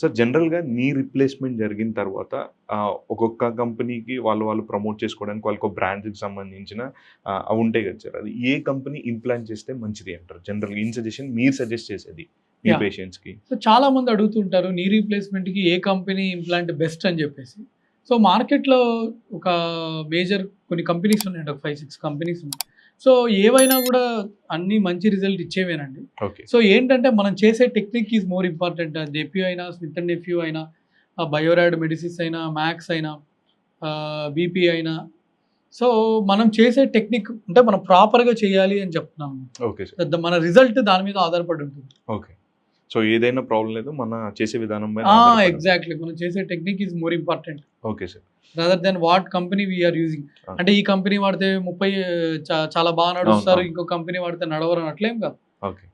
Sir జనరల్గా knee replacement జరిగిన తర్వాత ఒక్కొక్క కంపెనీకి వాళ్ళు వాళ్ళు ప్రమోట్ చేసుకోవడానికి వాళ్ళకి ఒక బ్రాండ్కి సంబంధించిన అవి ఉంటాయి కదా సార్. అది ఏ కంపెనీ ఇంప్లాంట్ చేస్తే మంచిది అంటారు? జనరల్గా ఇన్ సజెషన్ మీరు సజెస్ట్ చేసేది మీ. పేషెంట్స్కి. సో చాలా మంది అడుగుతుంటారు నీ రీప్లేస్మెంట్కి ఏ కంపెనీ ఇంప్లాంట్ బెస్ట్ అని చెప్పేసి. సో మార్కెట్లో ఒక మేజర్ కొన్ని కంపెనీస్ ఉన్నాయండి ఒక ఫైవ్ సిక్స్ కంపెనీస్ ఉన్నాయి. సో ఏవైనా కూడా అన్ని మంచి రిజల్ట్ ఇచ్చేవేనండి. ఓకే. సో ఏంటంటే మనం చేసే టెక్నిక్ ఈజ్ మోర్ ఇంపార్టెంట్ జెప్యూ అయినా స్మిత్ అండ్ నెఫ్యూ అయినా బయోరాడ్ మెడిసిన్స్ అయినా మ్యాక్స్ అయినా బీపీ అయినా. సో మనం చేసే టెక్నిక్ అంటే మనం ప్రాపర్గా చేయాలి అని చెప్తున్నాం ఓకే సార్ ద- మన రిజల్ట్ దాని మీద ఆధారపడి ఉంటుంది. ఓకే. సో ఏదైనా ప్రాబ్లం లేదు మన చేసే విధానం ఎగ్జాక్ట్లీ మనం చేసే technique is more important okay sir rather than what company we are using Ah. అంటే ఈ కంపెనీ వాడితే ముప్పై చాలా బాగా నడుస్తారు. ఇంకో కంపెనీ వాడితే నడవరు అని అట్లేం కాదు. ఓకే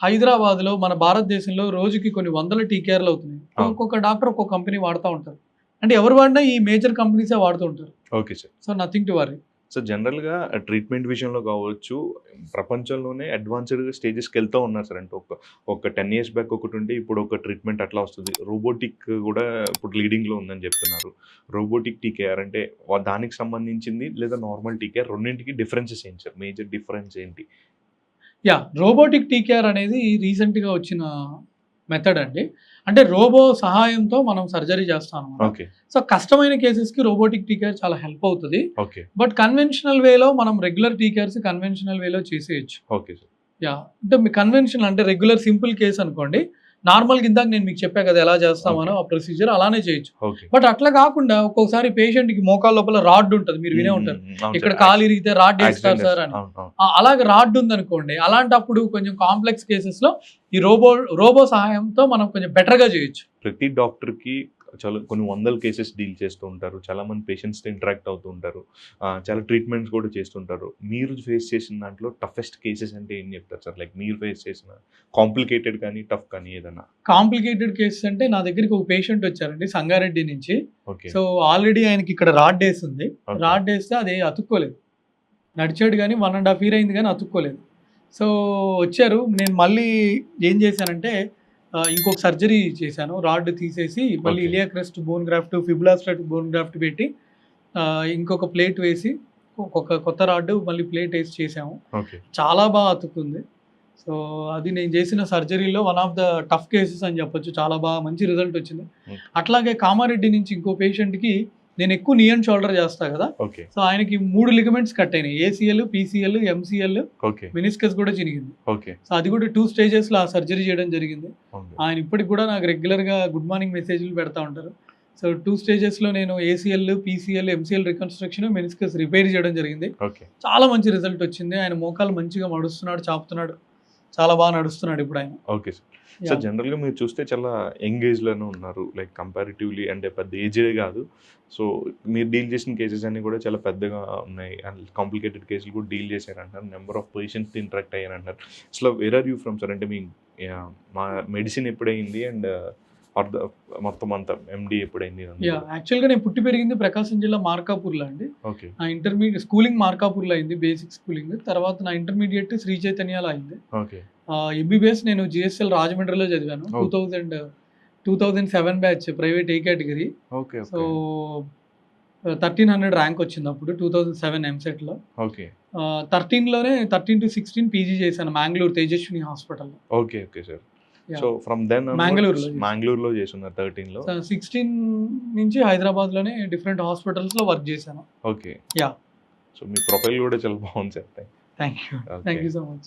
హైదరాబాద్లో మన భారతదేశంలో రోజుకి కొన్ని వందల టీకేర్లు అవుతున్నాయి. అవును. ఒక్కొక్క డాక్టర్ ఒక్కొక్క కంపెనీ వాడుతూ ఉంటారు. అంటే ఎవరు వాడినా ఈ మేజర్ కంపెనీసే వాడుతూ ఉంటారు. Okay sir so nothing to worry so జనరల్గా ట్రీట్మెంట్ విషయంలో కావచ్చు ప్రపంచంలోనే అడ్వాన్స్డ్ స్టేజెస్కి వెళ్తూ ఉన్నారు సార్. అంటే ఒక ఒక టెన్ ఇయర్స్ బ్యాక్ ఒకటి ఉంటే ఇప్పుడు ఒక ట్రీట్మెంట్ అట్లా వస్తుంది. రోబోటిక్ కూడా ఇప్పుడు లీడింగ్లో ఉందని చెప్తున్నారు. రోబోటిక్ టీకేఆర్ అంటే దానికి సంబంధించింది లేదా నార్మల్ టీకేఆర్ రెండింటికి డిఫరెన్సెస్ ఏంటి సార్? మేజర్ డిఫరెన్స్ ఏంటి? యా రోబోటిక్ టీకేఆర్ అనేది రీసెంట్గా వచ్చిన మెథడ్ అండి. అంటే రోబో సహాయంతో మనం సర్జరీ చేస్తాం సో కష్టమైన కేసెస్కి రోబోటిక్ టీకేఆర్ చాలా హెల్ప్ అవుతుంది. ఓకే. బట్ కన్వెన్షనల్ వేలో మనం రెగ్యులర్ టీకేర్స్ కన్వెన్షనల్ వేలో చేసేయచ్చు. యా. అంటే మీ కన్వెన్షనల్ అంటే రెగ్యులర్ సింపుల్ కేసు అనుకోండి. నార్మల్గా ఇందాక నేను మీకు చెప్పా కదా ఎలా చేస్తామనో ఆ ప్రొసీజర్ అలానే చేయొచ్చు. బట్ అట్లా కాకుండా ఒక్కొక్కసారి patient కి మోకాల లోపల రాడ్ ఉంటుంది మీరు వినే ఉంటారు. ఇక్కడ కాలు ఇరిగితే రాడ్ వేస్తారు సార్ అని. అలాగే రాడ్ ఉందనుకోండి అలాంటప్పుడు కొంచెం కాంప్లెక్స్ కేసెస్లో ఈ రోబో రోబో సహాయంతో మనం కొంచెం బెటర్గా చేయొచ్చు. ప్రతి డాక్టర్కి చాలా కొన్ని వందల కేసెస్ డీల్ చేస్తూ ఉంటారు. చాలా మంది పేషెంట్స్తో ఇంటరాక్ట్ అవుతూ ఉంటారు. చాలా ట్రీట్మెంట్స్ కూడా చేస్తుంటారు మీరు ఫేస్ చేసిన దాంట్లో టఫెస్ట్ కేసెస్ అంటే ఏం చెప్తారు సార్? లైక్ మీరు ఫేస్ చేసిన కాంప్లికేటెడ్ కానీ టఫ్ కానీ ఏదైనా కాంప్లికేటెడ్ కేసెస్ అంటే నా దగ్గరికి ఒక పేషెంట్ వచ్చారండి సంగారెడ్డి నుంచి. ఓకే సో ఆల్రెడీ ఆయనకి ఇక్కడ రాడ్ డేస్ ఉంది. రాడ్ వేస్తే అది అతుక్కోలేదు. నడిచాడు కానీ వన్ అండ్ హాఫ్ ఇయర్ అయింది కానీ అతుక్కోలేదు. సో వచ్చారు. నేను మళ్ళీ ఏం చేశానంటే ఇంకొక సర్జరీ చేశాను. రాడ్ తీసేసి మళ్ళీ. Iliac crest bone graft fibula strut bone graft పెట్టి ఇంకొక ప్లేట్ వేసి ఒక కొత్త రాడ్ మళ్ళీ ప్లేట్ వేసి చేసాము చాలా బాగా అతుక్కుంది. సో అది నేను చేసిన సర్జరీలో one of the tough cases అని చెప్పొచ్చు. చాలా బాగా మంచి రిజల్ట్ వచ్చింది. అట్లాగే కామారెడ్డి నుంచి ఇంకో పేషెంట్కి నేను ఎక్కువ నియన్ షోల్డర్ చేస్తా కదా. సో ఆయనకి మూడు లిగమెంట్స్ కట్ అయినాయి. ఏసీఎల్ పీసీఎల్ ఎంసీఎల్ మినిస్కస్ కూడా చినిగింది. సో అది కూడా టూ స్టేజెస్లో ఆ సర్జరీ చేయడం జరిగింది. ఆయన ఇప్పటికి కూడా నాకు రెగ్యులర్గా గుడ్ మార్నింగ్ మెసేజ్లు పెడతా ఉంటారు. సో టూ స్టేజెస్లో నేను ACL PCL MCL reconstruction meniscus repair చేయడం జరిగింది. చాలా మంచి రిజల్ట్ వచ్చింది. ఆయన మోకాలు మంచిగా మడుస్తున్నాడు చాపుతున్నాడు. చాలా బాగా నడుస్తున్నాడు ఇప్పుడు ఆయన. Okay sir. సార్ జనరల్గా మీరు చూస్తే చాలా యంగ్ ఏజ్లోనే ఉన్నారు. లైక్ కంపారిటివ్లీ అంటే పెద్ద ఏజే కాదు. సో మీరు డీల్ చేసిన కేసెస్ అన్ని కూడా చాలా పెద్దగా ఉన్నాయి. అండ్ కాంప్లికేటెడ్ కేసులు కూడా డీల్ చేశారంటారు. నెంబర్ ఆఫ్ పేషెంట్స్ ఇంటరాక్ట్ అయ్యారంటారు. అసలు where are you from sir అంటే మీ మా మెడిసిన్ ఎప్పుడైంది అండ్ మొత్తం అంతా ఎండి ఎప్పుడైంది? యాక్చువల్గా నేను పుట్టి పెరిగింది ప్రకాశం జిల్లా మార్కాపూర్లో అండి. నా ఇంటర్మీడియట్ స్కూలింగ్ మార్కాపూర్లో అయింది బేసిక్ స్కూలింగ్ తర్వాత నా ఇంటర్మీడియట్ శ్రీ చైతన్యాలో అయింది. ఎంబీబీఎస్ నేను జిఎస్ఎల్ రాజమండ్రిలో చదివాను. Two thousand two thousand seven batch private A category okay so thirteen hundred rank వచ్చింది అప్పుడు టూ థౌజండ్ సెవెన్ ఎంసెట్లో ఓకే. థర్టీన్లోనే థర్టీన్ టు సిక్స్టీన్ పీజీ చేశాను మ్యాంగ్లూర్ తేజస్విని హాస్పిటల్లో. Okay okay sir. So from దెన్లో చేశారు. మ్యాంగ్లూర్లో చేస్తున్నారు థర్టీన్లో సిక్స్టీన్ నుంచి హైదరాబాద్లోనే డిఫరెంట్ హాస్పిటల్స్లో వర్క్ చేశాను. Okay Yeah. సో మీ ప్రొఫైల్ కూడా చాలా బాగుంది sir thank you thank you so much